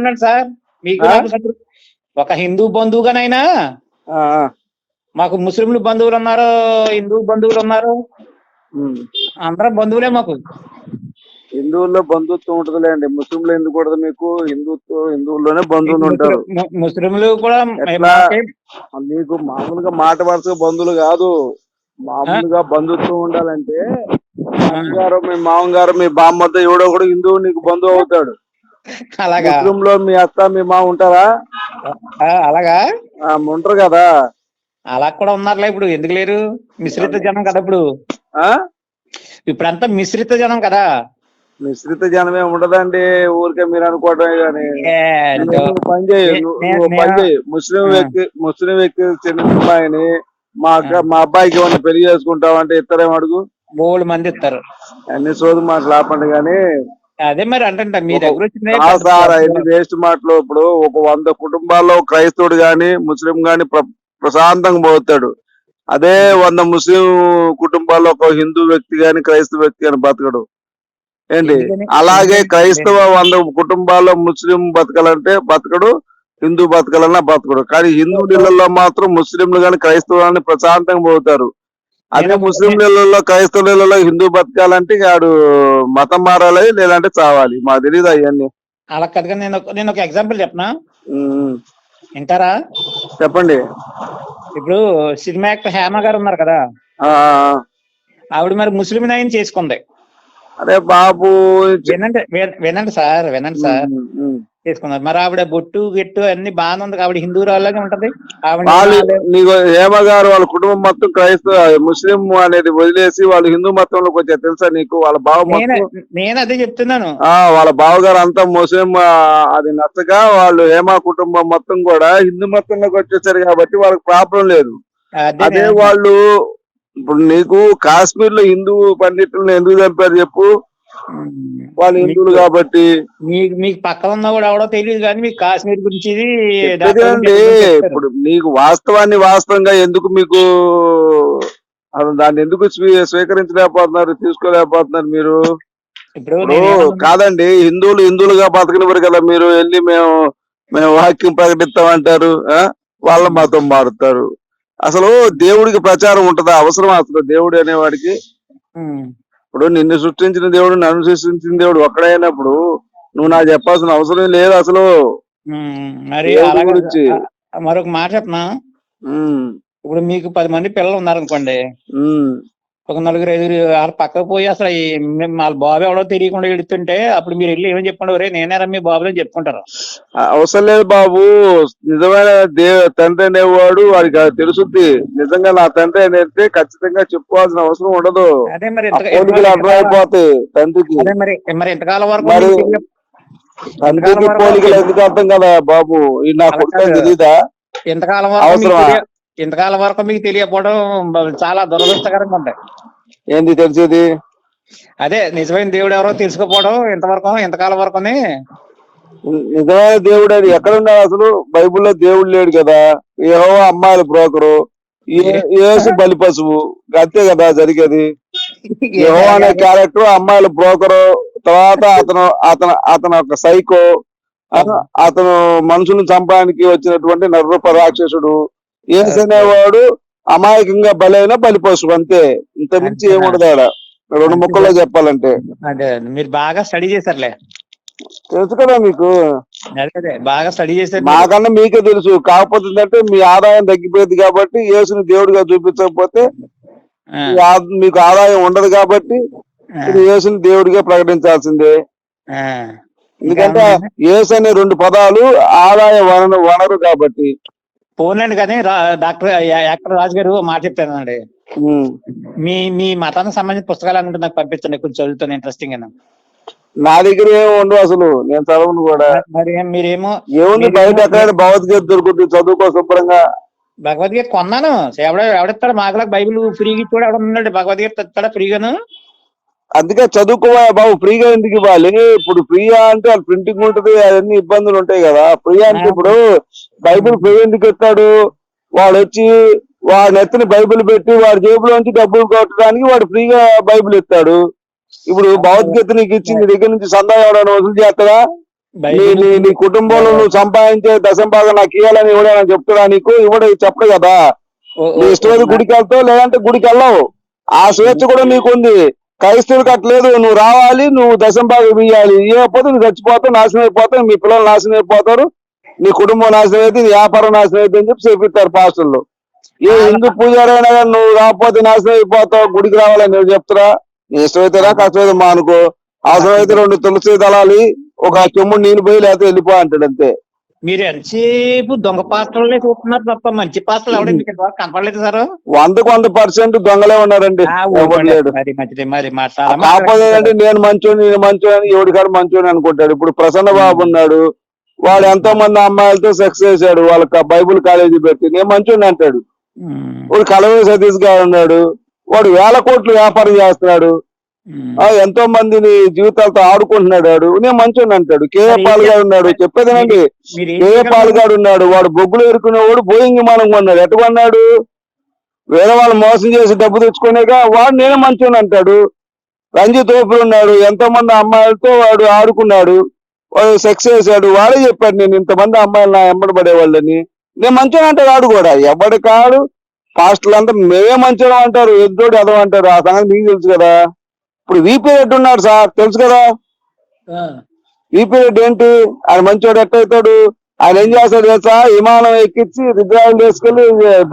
ఉండండి సార్. మీకు ఒక హిందూ బంధువుగానైనా. మాకు ముస్లింలు బంధువులు ఉన్నారు హిందూ బంధువులు ఉన్నారు. అందరం బంధువులే మాకు. హిందువుల్లో బంధుత్వం ఉంటదిలేండి. ముస్లింలు ఎందుకు కూడదు మీకు? హిందుత్వం హిందువుల్లోనే బంధువులు ఉంటారు. ముస్లింలు కూడా? మాకే- మామూలుగా మాట వరుసగా బంధువులు కాదు. మామూలుగా బంధుత్వం ఉండాలంటే గారు మీ మామగారు మీ బామ్మద్ద ఎవడో కూడా హిందువు నీకు బంధువు అవుతాడు. అలాగా. ముస్లింలో మీ అత్త మీ మామ ఉంటారా? అలాగా? ఆ, ఉంటారు కదా? అలా కూడా ఉన్నారులే ఇప్పుడు. ఎందుకు లేరు? మిశ్రిత జనం కదా ఇప్పుడు. ఆ? ఇప్పుడంతా మిశ్రిత జనం కదా. మిశ్రిత జనమే ఉండదండి. ఊరికే మీరు అనుకోవటమే కానీ. పని చేయి. పని చేయి. ముస్లిం. వ్యక్తి ముస్లిం వ్యక్తి చిన్న అమ్మాయిని మా అక్క మా అబ్బాయికి ఏమైనా పెళ్ళి చేసుకుంటావంటే ఇస్తారేం అడుగు. బోల్డ్ మంది ఇస్తారు. అన్ని సోదు మాటలు ఆపండి కానీ అదే మరి అంటే మీ దగ్గర వచ్చిందే ఆ పెద్ద సార్ వేస్ట్ మాటలు ఇప్పుడు ఒక వంద కుటుంబాల్లో క్రైస్తవుడు గాని ముస్లిం గాని ప్ర- ప్రశాంతంగా పోతాడు. అదే వంద ముస్లిం కుటుంబాల్లో ఒక హిందూ వ్యక్తి గాని క్రైస్తవ వ్యక్తి గాని బతకడు. ఏంటి? అలాగే? క్రైస్తవ వంద కుటుంబాల్లో ముస్లిం బతకాలంటే బతకడు హిందూ బతకాలన్నా బతకడు. కానీ హిందూ ఇళ్ళలో మాత్రం ముస్లింలు గాని క్రైస్తవులు ప్రశాంతంగా పోతారు. అదే నేను- ముస్లిం ఇళ్ళలో క్రైస్తవుల ఇళ్ళలో హిందూ బతకాలంటే ఆడు మతం మారాలి లేదంటే చావాలి. మాకు తెలియదు అవన్నీ. అలా కదా నేను ఒక- నేను ఒక ఎగ్జాంపుల్ చెప్పనా. వింటారా? చెప్పండి. ఇప్పుడు సినిమా యాక్టర్ హేమ గారు ఉన్నారు కదా? ఆ. ఆవిడ మరి ముస్లిం నాయని చేసుకుంది. అరే బాబు. వినండి విన- వినండి సార్ వినండి సార్. ఉమ్, ఉమ్. చేసుకున్నారు. మరి ఆవిడ బొట్టు గిట్టు అన్ని బాగానే ఉంది. ఆవిడ హిందూ రాళ్ళగా ఉంటది. నీకు హేమ గారు వాళ్ళ కుటుంబం మొత్తం క్రైస్తవ ముస్లిం అనేది వదిలేసి వాళ్ళు హిందూ మతంలోకి వచ్చారు. తెలుసా నీకు? వాళ్ళ బావ నేను అదే చెప్తున్నాను. ఆ వాళ్ళ బావగారు అంతా ముస్లిం అది నచ్చక వాళ్ళు హేమ కుటుంబం మొత్తం కూడా హిందూ మతంలోకి వచ్చేసారు కాబట్టి వాళ్ళకి ప్రాబ్లం లేదు. అదే వాళ్ళు ఇప్పుడు నీకు కాశ్మీర్లో హిందూ పండితులను ఎందుకు చంపారు చెప్పు. వాళ్ళు హిందువులు కాబట్టి మీకు మీకు పక్కన ఉన్న కూడా ఎవడో తెలియదు కానీ మీకు కాశ్మీర్ గురించి ఇప్పుడు నీకు వాస్తవాన్ని వాస్తవంగా ఎందుకు మీకు అసలు దాన్ని ఎందుకు స్వీ- స్వీకరించలేకపోతున్నారు తీసుకోలేకపోతున్నారు మీరు? ఇప్పుడు కాదండి హిందువులు హిందువులుగా బతకనివ్వరు కదా మీరు వెళ్ళి మేము మేము వాక్యం ప్రకటిస్తామంటారు? వాళ్ళ మతం మారుతారు. అసలు దేవుడికి ప్రచారం ఉంటుందా? అవసరం అసలు దేవుడు అనేవాడికి? ఇప్పుడు నిన్ను సృష్టించిన దేవుడు నన్ను సృష్టించిన దేవుడు ఒక్కడైనప్పుడు నువ్వు నాకు చెప్పాల్సిన అవసరం లేదు అసలు. మరి గురించి. మరొక మాట చెప్పనా ఇప్పుడు మీకు పది మంది పిల్లలు ఉన్నారనుకోండి. ఒక నలుగురు ఐదుగురు వాళ్ళ పక్కకు పోయి అసలు వాళ్ళ బాబు ఎవడో తెలియకుండా ఎడుతుంటే అప్పుడు మీరు వెళ్ళి ఏమని చెప్పండి? ఒరే నేనేరా మీ బాబు అని చెప్పుకుంటారు. అవసరం లేదు బాబు. నిజమైన దే తండ్రి అనేవాడు వాడికి తెలుసుద్ది. నిజంగా నా తండ్రి అనేది ఖచ్చితంగా చెప్పుకోవాల్సిన అవసరం ఉండదు. అదే మరి అర్థమైపోతాయి తండ్రికి. అదే మరి మరి ఇంతకాలం వరకు తండ్రికి పోలికలు ఎందుకు అర్థం కదా బాబు? నా కొడుకు. తెలీదా? మీకు అవసరమా? ఇంతకాలం వరకు మీకు తెలియకపోవడం చాలా దురదృష్టకరంగా ఉంటాయి ఏంది తెలిసేది? అదే నిజమైన దేవుడు ఎవరో తెలుసుకోపోవడం ఇంతవరకు ఇంతకాలం వరకుని నిజమైన దేవుడు అది ఎక్కడ ఉన్నాడు అసలు? బైబిల్లో దేవుడు లేడు కదా. ఏహో అమ్మాయిల బ్రోకరు. ఏ- యేసు బలి పశువు. అంతే కదా జరిగేది. యహో అనే క్యారెక్టర్ అమ్మాయిల బ్రోకరు. తర్వాత అతను అతను అతను ఒక సైకో. అత- అతను మనుషులను చంపడానికి వచ్చినటువంటి నర్రూప రాక్షసుడు. ఏసు అనేవాడు అమాయకంగా బలైన బలిపశువు అంతే. ఇంత మించి? ఏముండదు ఆడ. రెండు ముక్కల్లో చెప్పాలంటే. అదే మీరు బాగా స్టడీ చేశారులే. తెలుసు కదా మీకు. బాగా స్టడీ చేశారు. మాకన్నా మీకే తెలుసు. కాకపోతే ఏంటంటే మీ ఆదాయం తగ్గిపోయింది కాబట్టి యేసుని దేవుడిగా చూపించకపోతే మీకు ఆదాయం ఉండదు కాబట్టి యేసుని దేవుడిగా ప్రకటించాల్సిందే. ఎందుకంటే యేసు అనే రెండు పదాలు ఆదాయ వనరు వనరు కాబట్టి. పోన్లేండి కానీ డాక్టర్ యాక్టర్ రాజు గారు మాట చెప్తానండి. మీ మీ మతానికి సంబంధించిన పుస్తకాలు అనుకుంటే నాకు పంపించండి కొంచెం చదువుతాను ఇంట్రెస్టింగ్గా నా దగ్గర ఏమి ఉండవు అసలు నేను చదవను కూడా. మరి మీరేమో ఏముంది బయట ఎక్కడైనా భగవద్గీత దొరుకుతుంది చదువుకో శుభ్రంగా. భగవద్గీత కొన్నాను. ఎవడ ఎవడిస్తాడు మాకులకు బైబిల్ ఫ్రీగా ఇచ్చాడు ఎవడ ఉన్నాడు భగవద్గీత ఇస్తాడా ఫ్రీగాను? అందుకే చదువుకోవా బాబు ఫ్రీగా ఎందుకు ఇవ్వాలి? ఇప్పుడు ఫ్రీగా అంటే అది ప్రింటింగ్ ఉంటది అవన్నీ ఇబ్బందులు ఉంటాయి కదా. ఫ్రీ అంటే ఇప్పుడు బైబిల్ ఫ్రీ ఎందుకు ఇస్తాడు వాడు వచ్చి వాడి నెత్తిని బైబిల్ పెట్టి వాడి జేబులోంచి డబ్బులు కొట్టడానికి వాడు ఫ్రీగా బైబిల్ ఇస్తాడు ఇప్పుడు భగవద్గీత నీకు ఇచ్చి నీ దగ్గర నుంచి సందా ఎవడైనా వసూలు చేస్తాడా నీ కుటుంబంలో నువ్వు సంపాదించే దశంభాగం నాకు ఇవ్వాలని ఎవడైనా చెప్తాడా నీకు? ఇవ్వడు చెప్పడు కదా. నీ ఇష్టమైతే గుడికి వెళ్తావు లేదంటే గుడికి వెళ్ళవు ఆ స్వేచ్ఛ కూడా నీకుంది. క్రైస్తవులకు అట్లేదు నువ్వు రావాలి నువ్వు దశంభాగం ఇవ్వాలి ఇవ్వకపోతే నువ్వు చచ్చిపోతావు నాశనం అయిపోతావు మీ పిల్లలు నాశనం అయిపోతారు నీ కుటుంబం నాశనం అయితే నీ వ్యాపారం నాశనం అయితే అని చెప్పి చెప్పిస్తారు పాస్టర్లు. ఏ హిందూ పూజారైనా కానీ నువ్వు రాకపోతే నాశనం అయిపోతావు గుడికి రావాలని నువ్వు చెప్తారా నీ ఇష్టమైతే రా కష్టమైతే మానుకో. అవసరమైతే రెండు తులసి దళాలి ఒక చెమ్ముడు నీళ్ళు పోయి లేకపోతే వెళ్ళిపో అంటాడు అంతే. మీరు ఎంతసేపు దొంగ పాత్రలే చూస్తున్నారు తప్ప మంచి పాత్రలు ఎవడే మీకు ఇంతవరకు కనపడలేదు సార్. వందకు వంద పర్సెంట్ దొంగలే ఉన్నారండి. లేడు మరి మంచిది మరి కాకపోతే ఏంటంటే నేను మంచోని నేను మంచోని కాదు మంచోని అనుకుంటాడు. ఇప్పుడు ప్రసన్న బాబు ఉన్నాడు. వాడు ఎంతో మంది అమ్మాయిలతో సెక్స్ చేశాడు. వాళ్ళకి బైబుల్ కాలేజీ పెట్టి. నేను మంచోని అంటాడు. వాడు కలవే సతీష్ గారు ఉన్నాడు. వాడు వేల కోట్లు వ్యాపారం చేస్తున్నాడు. ఎంతో మందిని జీవితాలతో ఆడుకుంటున్నాడు వాడు. నేను మంచోని అంటాడు. కేఏ పాల్ గారు ఉన్నాడు. చెప్పేదేనండి? కేఏ? పాల్ గారు ఉన్నాడు. వాడు బొగ్గులు ఎరుకునేవాడు బోయింగ్ విమానం కొన్నాడు. ఎటు కొన్నాడు? వేరే వాళ్ళు మోసం చేసి డబ్బు తెచ్చుకునేగా వాడు నేను మంచోని అంటాడు. రంజిత్ ఓపులు ఉన్నాడు. ఎంతో మంది అమ్మాయిలతో వాడు ఆడుకున్నాడు. వాడు సెక్స్ చేశాడు. వాడే చెప్పాడు నేను ఇంతమంది అమ్మాయిలు నా ఎంబడి పడేవాళ్ళని. నేను మంచోని అంటాడు వాడు కూడా. ఎవడి కాడు? పాస్టర్లు అంతా మేమే మంచోడు అంటారు. ఎద్దోడు ఎదవ అంటారు. ఆ సంగతి మీకు తెలుసు కదా. ఇప్పుడు వీపీ రెడ్డి ఉన్నాడు సార్ తెలుసు కదా? వీపీ రెడ్డి ఏంటి? ఆయన మంచోడు ఎట్టయితాడు? ఆయన ఏం చేస్తాడు తెలుసా? విమానం ఎక్కించి విగ్రహం తీసుకెళ్ళి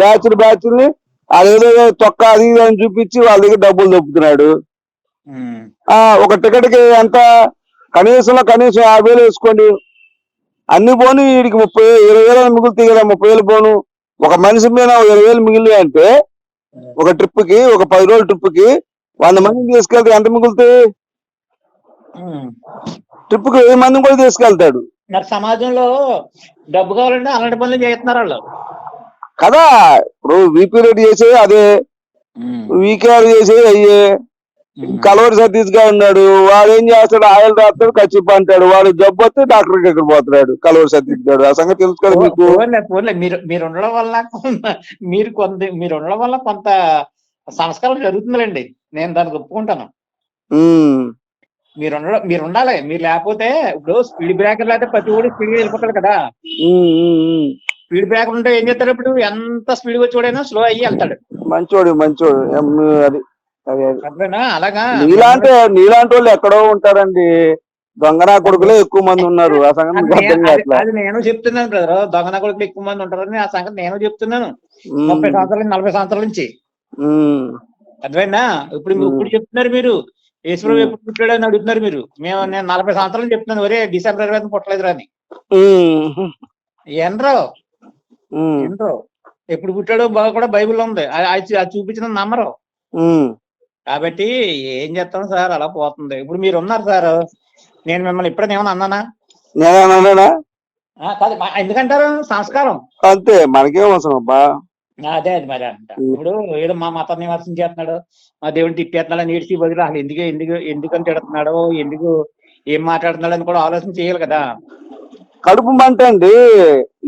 బ్యాచ్ బ్యాచ్ని అదేదో తొక్క అది ఇది అని చూపించి వాళ్ళ దగ్గర డబ్బులు దొప్పుతున్నాడు. ఆ ఒక టికెట్కి ఎంత? కనీసంలో కనీసం యాభై వేలు వేసుకోండి. అన్ని పోను వీడికి ముప్పై ఇరవై వేలు మిగులుతాయి కదా ముప్పై వేలు పోను. ఒక మనిషి మీద ఇరవై వేలు మిగిలి అంటే ఒక ట్రిప్కి ఒక పది రోజుల ట్రిప్కి వంద మందిని తీసుకెళ్తే ఎంత మిగులుతాయి. ట్రిప్కి వెయ్యి మందిని కూడా తీసుకెళ్తాడు. మరి సమాజంలో డబ్బు కావాలంటే అలాంటి పనులు చేస్తున్నారు వాళ్ళు. కదా ఇప్పుడు వీపీ రెడ్డి చేసే అదే. వీకేఆర్ చేసే అయ్యే. కలవరి సతీష్గా ఉన్నాడు. వాడు ఏం చేస్తాడు? ఆయిల్ రాస్తాడు కచ్చిప్ అంటాడు. వాడు జబ్బు వస్తే డాక్టర్ దగ్గర పోతున్నాడు కలవరి సతీష్ గారు ఆ సంగతి తెలుసు కదా మీకు. మీరు మీరు ఉండడం వల్ల మీరు కొంత మీరు ఉండడం వల్ల కొంత సంస్కారం జరుగుతుందిలేండి. నేను దానికి ఒప్పుకుంటాను. మీరు మీరు ఉండాలి మీరు లేకపోతే ఇప్పుడు స్పీడ్ బ్రేకర్ లేకపోతే ప్రతి ఒడి స్పీడ్ వెళ్ళిపోతాడు కదా. స్పీడ్ బ్రేకర్ ఉంటే ఏం చేస్తాడు ఇప్పుడు? ఎంత స్పీడ్ వచ్చి వాడైనా స్లో అయ్యి వెళ్తాడు. మంచోడు మంచోడు. అది అది అది. అర్థమేనా అలాగా? నీలాంటి నీలాంటి వాళ్ళు ఎక్కడో ఉంటారండి. దొంగనా కొడుకులే ఎక్కువ మంది ఉన్నారు. ఆ సంగతి అది నేను చెప్తున్నాను బ్రదర్. దొంగన కొడుకులు ఎక్కువ మంది ఉంటారని ఆ సంగతి నేను చెప్తున్నాను. ముప్పై సంవత్సరాల నుంచి నలభై సంవత్సరాల నుంచి. ఉమ్, అర్థమైందా? ఇప్పుడు ఇప్పుడు చెప్తున్నారు మీరు. ఈశ్వరు ఎప్పుడు పుట్టాడు అని అడుగుతున్నారు మీరు. మేము నేను నలభై సంవత్సరాలు చెప్తున్నాను. ఒరే డిసెంబర్ ఇరవై ఐదు పుట్టలేదు ఎండ్రో ఉమ్, ఎండ్రో ఎప్పుడు పుట్టాడో బాగా కూడా బైబిల్ ఉంది. అది చూపించిన నమ్మరు. కాబట్టి ఏం చేస్తాం సార్? అలా పోతుంది. ఇప్పుడు మీరు ఉన్నారు సార్. నేను మిమ్మల్ని ఇప్పుడే ఏమన్నా అన్నానా? కాదు మా- ఎందుకంటారు? సంస్కారం. అంతే. మనకేం అవసరం అబ్బా. అదే అది మరి అంట. ఇప్పుడు ఏదో మా మతాన్ని విమర్శనం చేస్తున్నాడు మా దేవుడిని తిట్టేస్తున్నాడు అని ఏడ్చి బదులు అసలు ఎందుకు ఎందుకు ఎందుకని తిడుతున్నాడు ఎందుకు ఏం మాట్లాడుతున్నాడు అని కూడా ఆలోచన చేయాలి కదా. కడుపు మంట అండి.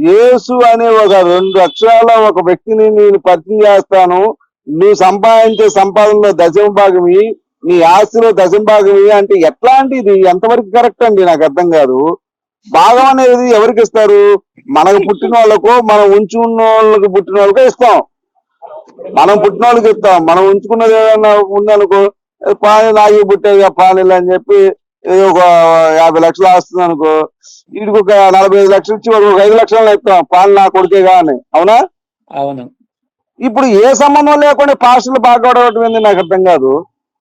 యేసు అనే ఒక రెండు అక్షరాల ఒక వ్యక్తిని నేను పరిచయం చేస్తాను. నువ్వు సంపాదించే సంపాదనలో దశమ భాగమి నీ ఆస్తిలో దశమ భాగమి అంటే ఎట్లాంటిది? ఎంతవరకు కరెక్ట్ అండి? నాకు అర్థం కాదు. భాగం అనేది ఎవరికి ఇస్తారు? మనకు పుట్టిన వాళ్ళకు మనం ఉంచుకున్న వాళ్ళకి పుట్టిన వాళ్ళకే ఇస్తాం. మనం పుట్టిన వాళ్ళకి ఇస్తాం. మనం ఉంచుకున్నది ఏదైనా ఉందనుకో "ఏ, పానీ నాగి పుట్టాయి పానీలు అని చెప్పి ఏదో ఒక యాభై లక్షలు వస్తుంది అనుకో వీడికి ఒక నలభై ఐదు లక్షలు ఇచ్చి ఒక ఐదు లక్షలు ఇస్తాం. పాలు నా కొడుకేగా అని. అవునా? అవును. ఇప్పుడు ఏ సంబంధం లేకుండా పాస్టర్లు బాగొడవటం ఏంది నాకు అర్థం కాదు.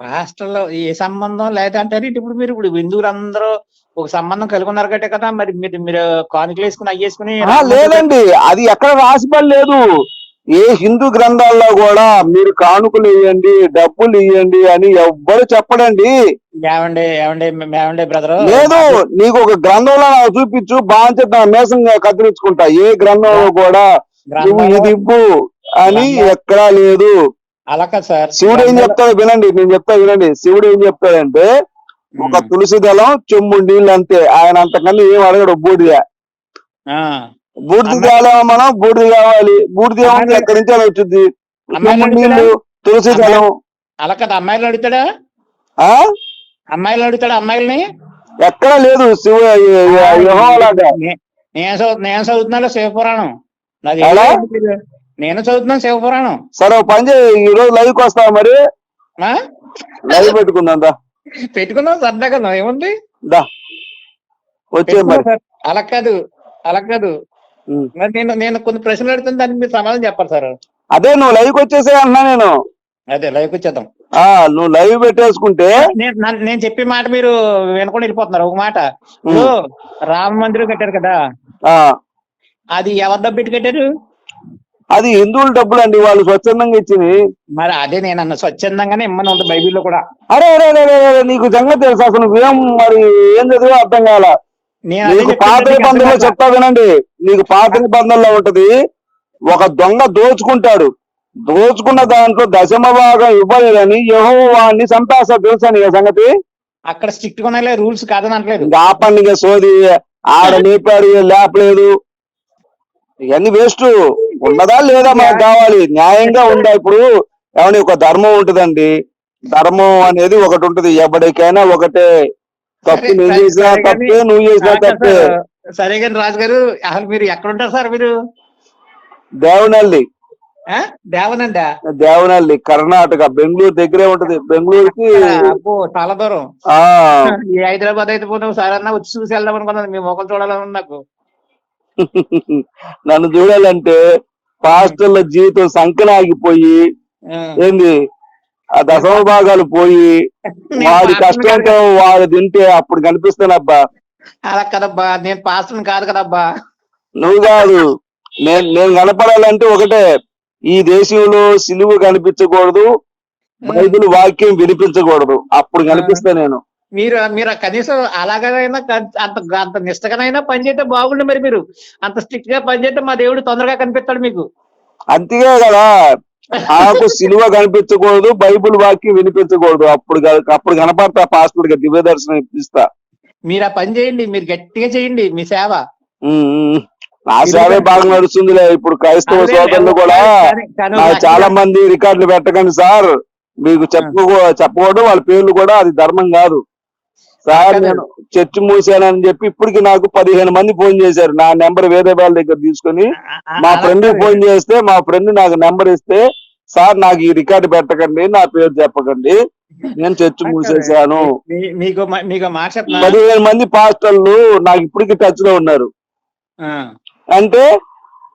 హాస్టల్లో ఏ సంబంధం లేదంటే ఇప్పుడు మీరు ఇప్పుడు హిందువులందరూ ఒక సంబంధం కలిగి ఉన్నారు గట్టే కదా? మరి మీరు మీరు కానుకలు వేసుకుని అయ్యేసుకుని లేదండి. అది ఎక్కడ రాసిపడి లేదు ఏ హిందూ గ్రంథాల్లో కూడా మీరు కానుకలు ఇవ్వండి డబ్బులు ఇవ్వండి అని ఎవ్వరు చెప్పడండి. ఏమండి ఏమండి ఏమండి బ్రదర్? లేదు నీకు ఒక గ్రంథంలో చూపించు బాగా మేసం కత్తిరించుకుంటా. ఏ గ్రంథంలో కూడా నువ్వు ఇది ఇవ్వు అని ఎక్కడా లేదు. అలా సార్. శివుడు ఏం చెప్తాడు వినండి నేను చెప్తా వినండి. శివుడు ఏం చెప్తాడంటే ఒక తులసి దళం చెమ్ము నీళ్ళు అంతే. ఆయన అంతకన్నా ఏం అడగడు బూడిద. ఆ, బూడిద తేలేమో మనం బూడిద కావాలి. బూడిద ఎక్కడి నుంచి అలా వచ్చింది? చెమ్ము నీళ్ళు తులసి దళం. అలా కదా అమ్మాయిలు అడుగుతాడా? ఆ? అమ్మాయిలు అడుగుతాడా అమ్మాయిల్ని? ఎక్కడ లేదు శివ నేను చదువు నేను చదువుతున్నాను శివపురాణం నాది? నేను చదువుతున్నాను శివపురాణం సరే పని చేయి. ఈ రోజు లైవ్కి వస్తావా మరి? ఆ? లైవ్ పెట్టుకుందాం పెట్టుకున్నాం సరదాగా ఏముంది? దా. వచ్చే మరి. పెట్టుకున్నాం సార్. అలా కాదు అలా కాదు. మరి నేను నేను కొన్ని ప్రశ్నలు అడుగుతాను దానికి మీరు సమాధానం చెప్పాలి సార్. అదే నువ్వు లైవ్ వచ్చేసే అంటున్నా నేను. అదే లైవ్ వచ్చేద్దాం. ఆ నువ్వు లైవ్ పెట్టేసుకుంటే నేను చెప్పే మాట మీరు వినకుండా వెళ్ళిపోతున్నారు. ఒక మాట. రామ మందిరం కట్టారు కదా. అది ఎవరి డబ్బు పెట్టి కట్టారు? అది హిందువుల డబ్బులు అండి వాళ్ళు స్వచ్ఛందంగా ఇచ్చింది మరి అదే నేను అన్న స్వచ్ఛందంగానే ఇమ్మని ఉంది బైబిల్లో కూడా. అరే అరే అరే, అరే నీకు సంగతి తెలుసు? అసలు నువ్వేం మరి ఏం చదివో అర్థం కాల. నీకు చెప్తున్నా, పాత నిబంధనలో? చెప్తా వినండి. నీకు పాత నిబంధనలో ఉంటది ఒక దొంగ దోచుకుంటాడు. దోచుకున్న దాంట్లో దశమ భాగం ఇవ్వలేదని యహో వాడిని చంపేస్తా తెలుసా నీ సంగతి? అక్కడ స్ట్రిక్ట్గా ఉన్నాయి రూల్స్ కాదని అనట్లేదు. ఇంకా ఆ పండుగ సోది. ఆడ లేపాడు ఈడ లేపలేదు. ఇవన్నీ వేస్ట్. ఉన్నదా లేదా మనకు కావాలి? న్యాయంగా ఉందా ఇప్పుడు? ఏమని ఒక ధర్మం ఉంటదండి? ధర్మం అనేది ఒకటి ఉంటది. ఎవరికైనా ఒకటే. తప్పు సరే, చేసినా తప్పే నువ్వు చేసినా తప్పే. సార్, కానీ రాజు గారు అసలు మీరు ఎక్కడ ఉంటారు సార్ మీరు? దేవనల్లి? దేవనండా దేవనల్లి కర్ణాటక బెంగళూరు దగ్గరే ఉంటది. బెంగళూరుకి చాలా దూరం. హైదరాబాద్ అయితే పోతే సార్ అన్న వచ్చి చూసి వెళ్దాం అనుకున్నాను. మీ మొక్కలు చూడాలని నాకు. నన్ను చూడాలంటే పాస్టర్ల జీవితం సంకనాగిపోయి. ఏంది? ఆ దశమ భాగాలు పోయి వాడి కష్టంతో వాడు తింటే అప్పుడు కనిపిస్తానబ్బా. అలా కదబ్బా నేను పాస్టర్ని కాదు కదబ్బా. నువ్వు కాదు. నేను నేను కనపడాలంటే ఒకటే ఈ దేశంలో సిలువ కనిపించకూడదు బైబిల్ వాక్యం వినిపించకూడదు. అప్పుడు కనిపిస్తా నేను. మీరు మీరు కనీసం అలాగైనా అంత అంత నిష్టగానైనా పనిచేస్తే బాగుండు మరి మీరు. అంత స్ట్రిక్ట్గా పనిచేస్తే మా దేవుడు తొందరగా కనిపిస్తాడు మీకు. అంతే కదా. నాకు సిలువ కనిపించకూడదు బైబిల్ వాక్యం వినిపించకూడదు. అప్పుడు అప్పుడు కనపడతా పాస్టర్గా దివ్య దర్శనం ఇప్పిస్తా. మీరు ఆ పని చేయండి మీరు గట్టిగా చేయండి మీ సేవ. నా సేవే బాగా నడుస్తుందిలే. ఇప్పుడు క్రైస్తవ సోదరులు కూడా చాలా మంది రికార్డులు పెట్టకండి సార్. మీకు చెప్పుకో చెప్పకూడదు వాళ్ళ పేర్లు కూడా అది ధర్మం కాదు. సార్. నేను చర్చి మూసానని చెప్పి ఇప్పటికి నాకు పదిహేను మంది ఫోన్ చేశారు నా నెంబర్ వేరే వాళ్ళ దగ్గర తీసుకొని మా ఫ్రెండ్. ఫోన్ చేస్తే మా ఫ్రెండ్ నాకు నెంబర్ ఇస్తే సార్ నాకు ఈ రికార్డు పెట్టకండి నా పేరు చెప్పకండి నేను చర్చి మూసేశాను పదిహేను మంది పాస్టర్లు నాకు ఇప్పటికి టచ్లో ఉన్నారు. అంటే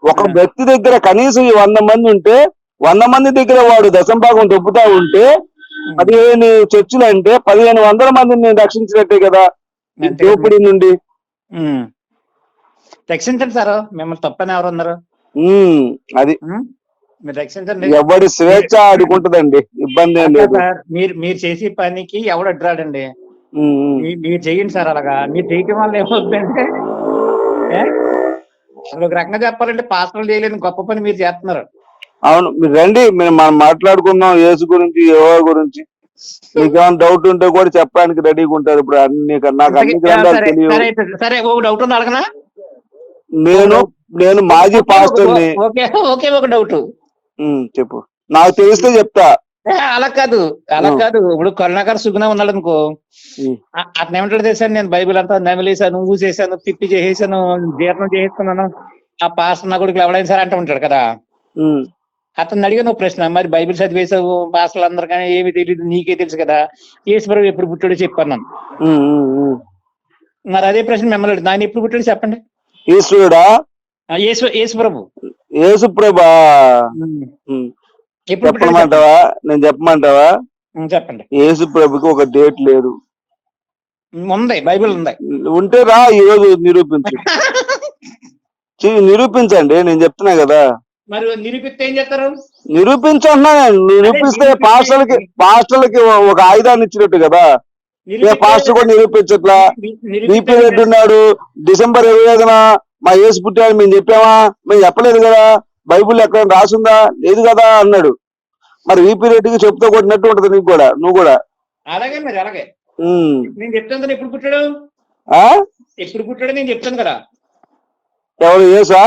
ఒక. వ్యక్తి దగ్గర కనీసం ఈ వంద మంది ఉంటే వంద మంది దగ్గర వాడు దశంభాగం దొబ్బుతా ఉంటే పదిహేను చర్చిలు అంటే పదిహేను వందల మందిని నేను రక్షించినట్టే కదా. దోపిడీ నుండి. రక్షించండి సార్. మిమ్మల్ని తప్పని ఎవరు ఉమ్, అది ఉమ్? మీరు రక్షించండి. ఎవడి స్వేచ్ఛ ఆడుకుంటదండి. ఇబ్బంది ఏం లేదు. మీరు మీరు చేసే పనికి ఎవడు అడ్రాడండి మీరు చేయండి సార్ అలాగా. మీరు చేయటం వల్ల ఏమవుతుందంటే ఒక రకంగా చెప్పాలంటే పాత్రలు చేయలేని గొప్ప పని మీరు చేస్తున్నారు. అవును మీరు రండి మేము మనం మాట్లాడుకుందాం యేసు గురించి యోగా గురించి. మీకు ఏమైనా డౌట్ ఉంటే కూడా చెప్పడానికి రెడీగా ఉంటారు ఇప్పుడు అన్ని నాకు అన్ని గ్రంథాలు సరే తెలియవు. సరే ఒక డౌట్ ఉంది అడగనా నేను నేను మాజీ పాస్టర్ని ఓకే ఓకే ఒక డౌట్ చెప్పు. నాకు తెలిస్తే చెప్తా. అలా కాదు అలా. కాదు. ఇప్పుడు కరుణాకర్ సుగుణ ఉన్నాడు అనుకో అతను ఏమంటాడు తెలుసా నేను బైబిల్ అంతా నమిలేసాను ఊసేసాను తిప్పి చేసేసాను జీర్ణం చేసేస్తున్నాను ఆ పాస్ నా కొడుకు ఎవడైనా సరే అంటూ ఉంటాడు కదా. అతను అడిగిన ఒక ప్రశ్న మరి బైబిల్ చదివేసావు పాస్టర్లు అందరు కానీ ఏమి తెలియదు నీకే తెలుసు కదా ఈశ్వరు ఎప్పుడు పుట్టాడో చెప్పాను ఉమ్, ఉమ్, ఉమ్. మరి అదే ప్రశ్న మిమ్మల్ని. ఆయన ఎప్పుడు పుట్టాడు చెప్పండి. ఈశ్వరుడా ఆ, యేసు యేసు ప్రభు యేసు ప్రభా ఉమ్. ఎప్పుడు పుట్టాడు చెప్పండి. చెప్పమంటావా నేను చెప్పమంటావా? చెప్పండి. యేసు ప్రభుకి ఒక డేట్ లేదు. ఉంది బైబిల్ ఉంది. ఉంటే రా ఈ రోజు నిరూపించు నిరూపించండి నేను చెప్తున్నా కదా. మరి నిరూపిస్తే ఏం చేస్తారు? నిరూపించు నిరూపిస్తే పాస్టర్లకి పాస్టర్లకి ఒక ఆయుధాన్ని ఇచ్చినట్టు కదా? ఏ పాస్టర్ కూడా నిరూపించట్లా? బీపీ రెడ్డి ఉన్నాడు. డిసెంబర్ ఇరవై ఐదున మా యేసు పుట్టాడు. మేము చెప్పామా? మేము చెప్పలేదు కదా. బైబుల్ ఎక్కడ రాసుందా? లేదు కదా అన్నాడు. మరి వీపీ రెడ్డికి చెప్తూ కొట్టినట్టు ఉంటది నీకు కూడా నువ్వు కూడా. అలాగే మరి అలాగే. నేను చెప్తాను కదా ఎప్పుడు పుట్టాడు? ఎప్పుడు పుట్టాడు నేను చెప్తాను కదా. ఎవరు యేసా?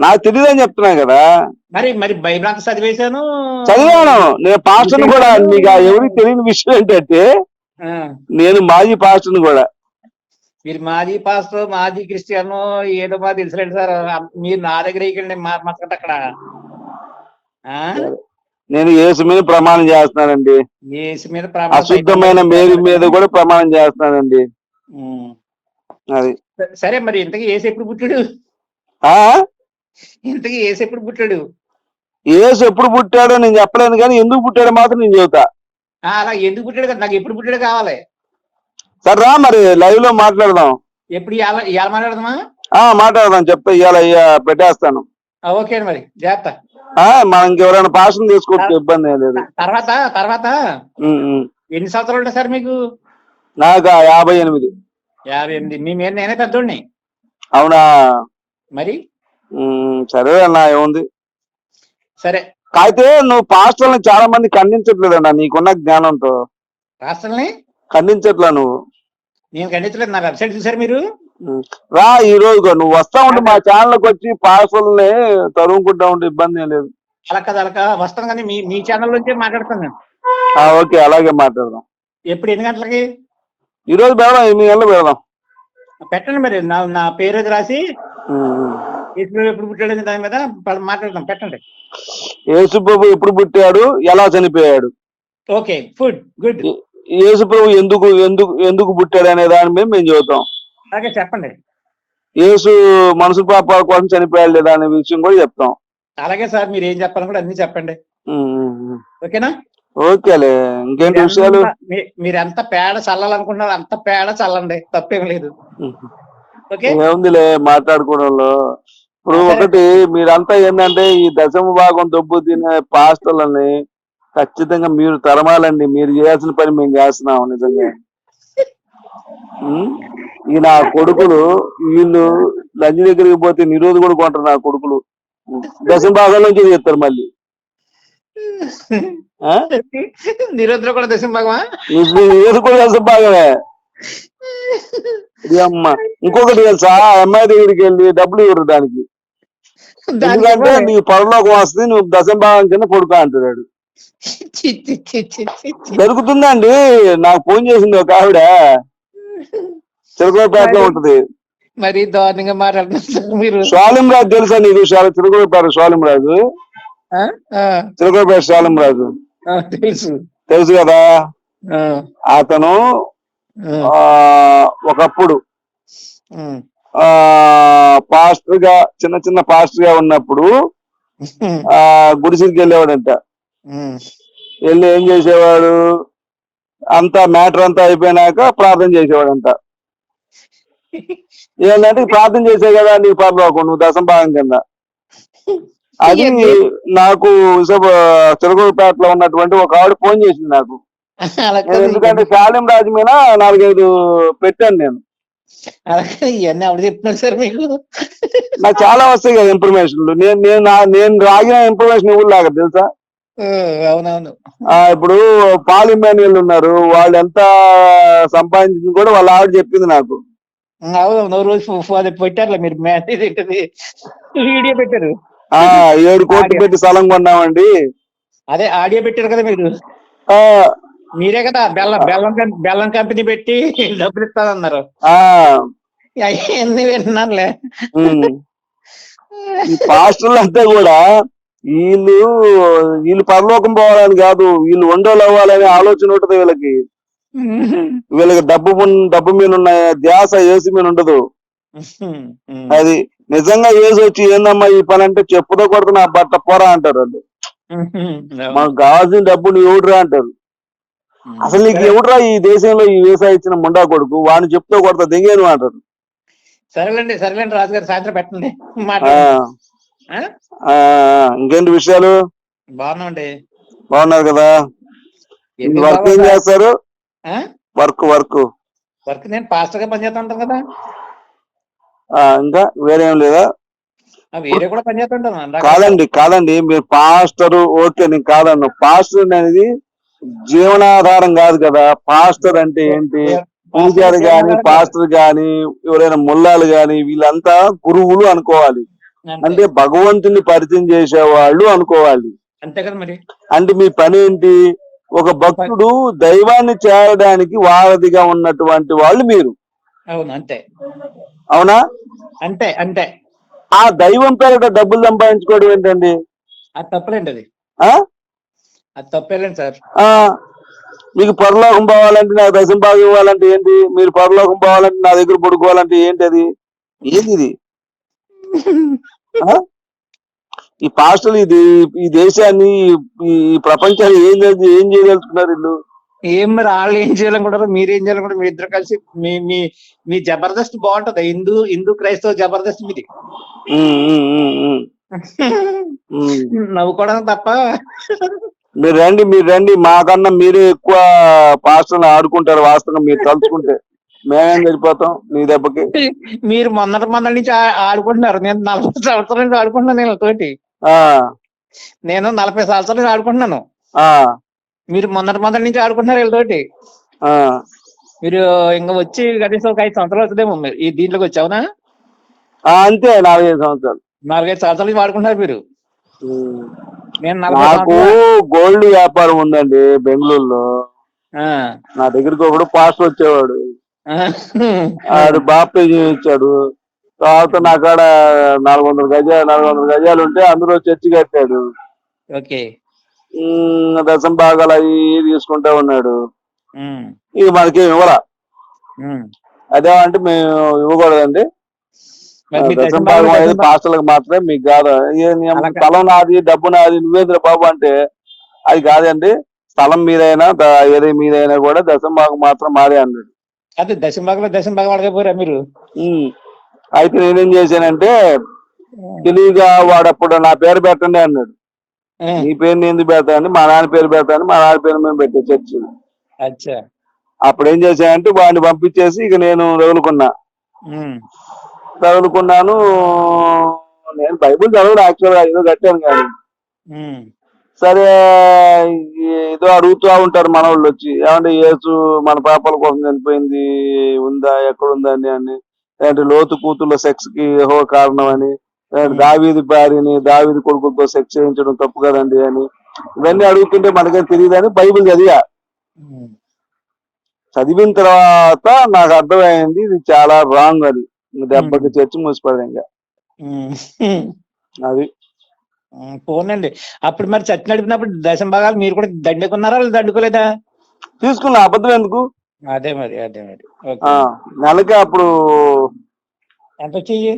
నాకు తెలియదని చెప్తున్నా కదా. మరి మరి బైబిల్ అంతా చదివేశాను. చదివాను. నేను పాస్టర్ని కూడా ఆ ఎవరికి తెలియని విషయం ఏంటంటే నేను మాజీ పాస్టర్ని కూడా. మీరు మాజీ పాస్టర్ మాజీ క్రిస్టియన్ ఏదో మా తెలుసులేండి సార్. మీరు నా దగ్గర ఇక్కడండి మచ్చకట అక్కడ. ఆ? నేను యేసు మీద ప్రమాణం చేస్తున్నానండి. యేసు మీద ప్రమాణం అశుద్ధమైన మేరీ మీద కూడా ప్రమాణం చేస్తున్నానండి. అది. సరే మరి ఇంతకీ ఏసు ఎప్పుడు పుట్టాడు? ఆ? ఇంతకీ ఏసు ఎప్పుడు పుట్టాడు? యేసు ఎప్పుడు పుట్టాడో నేను చెప్పలేను కానీ ఎందుకు పుట్టాడో మాత్రం నేను చెబుతా. ఆ, అలా ఎందుకు పుట్టాడు కదా? నాకు ఎప్పుడు పుట్టాడు కావాలి. సరే రా మరి లైవ్లో మాట్లాడదాం. ఎప్పుడు ఇవాళ ఇవాళ మాట్లాడదామా? ఆ మాట్లాడదాం చెప్తా ఇవాళ పెట్టేస్తాను. ఓకే అండి మరి జాగ్రత్త. ఆ మనం ఇంకెవరైనా పాషన్ తీసుకోవచ్చు ఇబ్బంది లేదు. తర్వాత తర్వాత. ఎన్ని సంవత్సరాలు ఉంటాయి సార్ మీకు? నాకు యాభై ఎనిమిది. యాభై ఎనిమిది. మీ మీద నేనే పెద్దోడిని. అవునా? మరి? సరే అన్న ఏముంది? సరే. అయితే నువ్వు పాస్టర్ని చాలా మంది ఖండించట్లేదన్న నీకున్న జ్ఞానంతో. రాష్ట్రాలని ఖండించట్లా నువ్వు. నేను ఖండించలేదు నా వెబ్సైట్ చూసారు మీరు. రా ఈ రోజు నువ్వు వస్తా ఉంటే మా ఛానల్కి వచ్చి పాస్టర్ని తరుముకుంటా ఉంటే ఇబ్బంది ఏం లేదు. అలా కదా అలా వస్తాను కానీ మీ మీ ఛానల్ నుంచే మాట్లాడతాను నేను. ఓకే అలాగే మాట్లాడదాం. ఎప్పుడు ఎన్ని గంటలకి? ఈ రోజు పెడదాం ఎనిమిది గంటలు పెడదాం. పెట్టండి మరి నా నా పేరు రాసి. ఉమ్. ఎప్పుడు పుట్టాడు దాని మీద మాట్లాడదాం పెట్టండి. యేసుప్రభు ఎప్పుడు పుట్టాడు? ఎలా చనిపోయాడు? Okay food good. యేసుప్రభు ఎందుకు ఎందుకు ఎందుకు పుట్టాడు అనే దాని మీద మేము చెబుతాం అలాగే చెప్పండి. యేసు మనసు పాపాల కోసం చనిపోయాడు లేదా అనే విషయం కూడా చెప్తాం. అలాగే సార్ మీరు ఏం చెప్పాలని కూడా అన్ని చెప్పండి. ఓకేనా? ఓకేలే ఇంకేంటి విషయాలు? మీరెంత- పేడ చల్లాలనుకుంటున్నారు అంత పేడ చల్లండి తప్పేం లేదు. ఏముందిలే మాట్లాడుకోవడంలో. ఇప్పుడు. ఒకటి మీరంతా ఏంటంటే ఈ దశమ భాగం దొబ్బు తినే పాస్టర్లని ఖచ్చితంగా మీరు తరమాలండి. మీరు చేయాల్సిన పని మేము చేస్తున్నాం నిజంగా? ఈ నా కొడుకులు వీళ్ళు లంచ్ దగ్గరికి పోతే నిరోధ కూడా కొంటారు నా కొడుకులు. దశమ భాగం నుంచి చేస్తారు మళ్ళీ. ఆ? నిరోధన కూడా దశం భగవా నీకు ఏది కూడా దశమ భాగమే. ఇది అమ్మ. ఇంకొకటి తెలుసా? ఆ అమ్మాయి దగ్గరికి వెళ్ళి డబ్బులు ఇవ్వరు దానికి. ఎందుకంటే నీ పరలోకం వస్తుంది నువ్వు దశమ భాగం కింద పడుకో అంటున్నాడు. దొరుకుతుందండి. నాకు ఫోన్ చేసింది ఒక ఆవిడ. చిలకలపేటలో ఉంటది. మరి దారుణంగా మాట్లాడుతున్నారు మీరు. రాజు తెలుసా నీకు చిలకలపేట రాజు చిలకలపేట రాజు తెలుసు. తెలుసు కదా? అతను ఒకప్పుడు ఆ. పాస్టర్గా చిన్న చిన్న పాస్టర్గా ఉన్నప్పుడు ఆ గుడిసికి వెళ్ళేవాడంట. వెళ్ళి ఏం చేసేవాడు? అంతా మ్యాటర్ అంతా అయిపోయినాక ప్రార్థన చేసేవాడంట. ఏంటంటే ప్రార్థన చేసే కదా నీకు పర్లోకం నువ్వు దశం భాగం కింద. అది? నాకు చిలకూరుపేటలో ఉన్నటువంటి ఒక ఆవిడ ఫోన్ చేసింది నాకు. ఎందుకంటే శాలిం రాజు మీద నాలుగైదు పెట్టాను నేను. ఇవన్నీ ఆవిడ చెప్తున్నారు సార్ మీకు. నాకు చాలా వస్తాయి కదా ఇన్ఫర్మేషన్లు నేను నేను నేను రాగిన ఇన్ఫర్మేషన్ ఇవ్వలేక తెలుసా? ఆ, అవునవును. ఆ ఇప్పుడు పాలిమాన్యులు ఉన్నారు. వాళ్ళు ఎంత సంపాదించింది కూడా వాళ్ళ ఆవిడ చెప్పింది నాకు. అవును ఓ రోజు అది పెట్టారులే మీరు మ్యారేజ్ ఏంటది? వీడియో పెట్టారు. ఆ ఏడు కోట్లు పెట్టి స్థలం కొన్నామండి. అదే ఆడియో పెట్టారు కదా మీరు. ఆ మీరే కదా బెల్లం బెల్లం బెల్లం కంపెనీ పెట్టి డబ్బులు ఇస్తానన్నారు. ఆ. అవన్నీ విన్నానులే. ఈ పాస్టర్లు అంతా కూడా వీళ్ళు వీళ్ళు పరలోకం పోవాలని కాదు వీళ్ళు వండోలు అవ్వాలనే ఆలోచన ఉంటుంది వీళ్ళకి. వీళ్ళకి డబ్బు డబ్బు మీద ఉన్న ధ్యాస ఏసు మీద ఉండదు. అది నిజంగా ఏసు వచ్చి ఏందమ్మా ఈ పని అంటే చెప్పుతో కొడుతు నా బట్ట పోరా అంటారు వాళ్ళు. మనకు కావాల్సిన డబ్బు నువ్వు ఎవడురా అంటారు. అసలు నీకు ఎవడురా ఈ దేశంలో ఈ వ్యవసాయ ఇచ్చిన ముండా కొడుకు? వాడిని చెప్తూ కొడతా దిగేను అంటారు. సరేలేండి సరేలేండి రాజు గారు సాయంత్రం పెట్టండి. ఇంకేంటి విషయాలు? బాగున్నామండి. బాగున్నారు కదా? వర్క్ ఏం చేస్తారు? Work work. వర్క్ నేను పాస్టర్గా పనిచేస్తా ఉంటాను కదా. ఇంకా వేరేం లేదా? వేరే కూడా పనిచేస్తుంటాను కాదండి కాదండి మీరు పాస్టర్ ఓకే నేను కాదన్ను. పాస్టర్ అనేది జీవనాధారం కాదు కదా. పాస్టర్ అంటే ఏంటి? పూజారి గాని పాస్టర్ గాని ఎవరైనా ముల్లాలు గాని వీళ్ళంతా గురువులు అనుకోవాలి. అంటే భగవంతుని పరిచయం చేసేవాళ్ళు అనుకోవాలి. అంతే కదా మరి. అంటే మీ పని ఏంటి? ఒక భక్తుడు దైవాన్ని చేరడానికి వారధిగా ఉన్నటువంటి వాళ్ళు మీరు. అవును అంతే. అవునా? అంతే అంతే. ఆ దైవం పేరిట డబ్బులు సంపాదించుకోవడం ఏంటండి? అది తప్పలేండి అది. అది తప్పలేండి సార్. ఆ మీకు పరలోకం పోవాలంటే నాకు దశం భాగం ఇవ్వాలంటే ఏంటి? మీరు పరలోకం పోవాలంటే నా దగ్గర పడుకోవాలంటే ఏంటి అది ఏంది ఇది? ఈ పాస్టర్లు ఇది ఈ దేశాన్ని ఈ ప్రపంచాన్ని ఏం ఏం చేయదలుచుకున్నారు వీళ్ళు? ఏం మరి వాళ్ళు ఏం చేయాలనుకుంటారు మీరు ఏం చేయాలనుకుంటారు మీ ఇద్దరు కలిసి మీ మీ మీ జబర్దస్త్ బాగుంటది? హిందూ హిందూ క్రైస్తవ జబర్దస్త్ మీది. నవ్వుకోవడం తప్ప. మీరు రండి మీరు రండి. మాకన్నా మీరే ఎక్కువ పాస్టర్లు ఆడుకుంటారు వాస్తవంగా మీరు తలుచుకుంటే. మేమేం వెళ్ళిపోతాం మీ దెబ్బకి? మీరు మొన్నటి మొన్నటి నుంచి ఆడుకుంటున్నారు. నేను నలభై సంవత్సరాల నుంచి ఆడుకుంటున్నాను నేను తోటి. ఆ. నేను నలభై సంవత్సరాల నుంచి ఆడుకుంటున్నాను. ఆ. మీరు మొన్నటి మొదటి నుంచి ఆడుకుంటున్నారు వీళ్ళతోటి ఆ. మీరు ఇంకా వచ్చి కనీసం ఒక ఐదు సంవత్సరాలు అవుతుందేమో మీరు ఈ దీంట్లోకి వచ్చావునా? అంతే నాలుగైదు సంవత్సరాలు. నాలుగైదు సంవత్సరాల నుంచి వాడుకుంటున్నారు మీరు. నేను నాకు గోల్డ్ వ్యాపారం ఉందండి బెంగళూరులో. నా దగ్గరికి ఒకడు పాస్టర్ వచ్చేవాడు. ఆడు బాప్టిజం ఇచ్చాడు. తర్వాత నా కాడ నాలుగు వందల గజాలు నాలుగు వందల గజాలు ఉంటే అందులో చర్చి కట్టాడు. ఓకే. దశం భాగాలు అవి తీసుకుంటా ఉన్నాడు. ఇక మనకేం ఇవ్వరా. అదే అంటే మేము ఇవ్వకూడదండి. దశం భాగం అనేది పాస్టర్లకు మాత్రమే మీకు కాదు. ఏ. స్థలం నాది డబ్బు నాది నువ్వేంద్ర బాబు అంటే అది కాదండి. స్థలం మీదైనా ఏది మీదైనా కూడా దశం భాగం మాత్రం మాదే అన్నాడు. అదే దశం భాగంలో దశం భాగం అడగపోరా మీరు. అయితే నేనేం చేశానంటే తెలివిగా వాడప్పుడు నా పేరు పెట్టండి అన్నాడు. నీ పేరు నేను ఎందుకు పెడతానండి మా నాన్న పేరు పెడతాను మా నాన్న పేరు మేము పెట్టే చర్చి. అప్పుడు ఏం చేశానంటే వాడిని పంపించేసి ఇక నేను రగులుకున్నా చదువుకున్నాను. నేను బైబుల్ చదవడు యాక్చువల్గా ఏదో కట్టాను కానీ. సరే ఏదో అడుగుతూ ఉంటారు మన వాళ్ళు వచ్చి. ఏమంటే యేసు మన పాపల కోసం చనిపోయింది ఉందా ఎక్కడ ఉందా అని అని. లేదంటే లోతు కూతుళ్ళ సెక్స్కి ఏహో కారణం అని దావీది భార్యని దావీది కొడుకులతో సెక్స్ చేయించడం తప్పు కదండి అని. ఇవన్నీ అడుగుతుంటే మనకేం తెలియదని బైబిల్ చదివా. చదివిన తర్వాత నాకు అర్థమైంది ఇది చాలా రాంగ్ అది. ఇంక దెబ్బకి చర్చి మూసిపడదు ఇంకా. అది. పోనండి అప్పుడు మరి చచ్చి నడిపినప్పుడు దశం భాగాలు మీరు కూడా దండుకున్నారా లేదా దండుకోలేదా? తీసుకున్న అబద్ధం ఎందుకు? అదే మరి అదే మరి. నెలకి అప్పుడు ఎంత వచ్చాయి?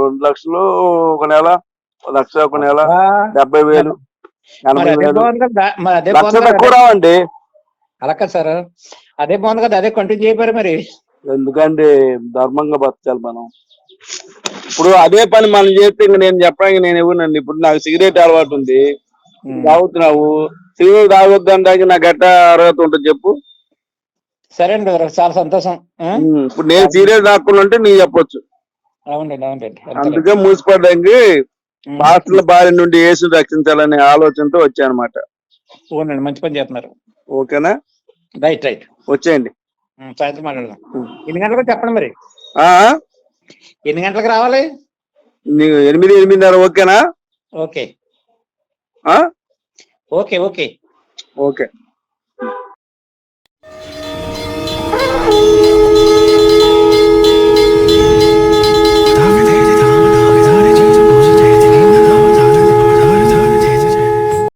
రెండు లక్షలు ఒక నెల లక్ష ఒక నెల డెబ్బై వేలు అదే బాగుంది కదా అదే కంటిన్యూ చేయపోయారు మరి. ఎందుకంటే ధర్మంగా బతకాలి మనం. ఇప్పుడు అదే పని మనం చేస్తే ఇంక నేను చెప్పడానికి నేను ఇవ్వనండి ఇప్పుడు నాకు సిగరెట్ అలవాటు ఉంది. తాగుతున్నావు. సిగరెట్ తాగొద్దంటానికి నాకు ఎట్ట అర్హత ఉంటుంది చెప్పు? సరే అండి చాలా సంతోషం. ఇప్పుడు నేను సిగరెట్ తాకుండా ఉంటే నీకు చెప్పొచ్చు. అవునండి అవునండి. అంతేలే. అందుకే మూసిపడ్డానికి. పాస్టర్ల బారి నుండి యేసుని రక్షించాలనే ఆలోచనతో వచ్చానమాట. అవునండి మంచి పని చేస్తున్నారు. ఓకేనా? Right right. వచ్చేయండి. సాయంత్రం మాట్లాడదాం. ఎన్ని గంటలకు చెప్పండి మరి. ఆ? ఎన్ని గంటలకు రావాలి? నీకు ఎనిమిది ఎనిమిదిన్నర ఓకేనా? ఓకే. ఆ? Okay okay. ఓకే.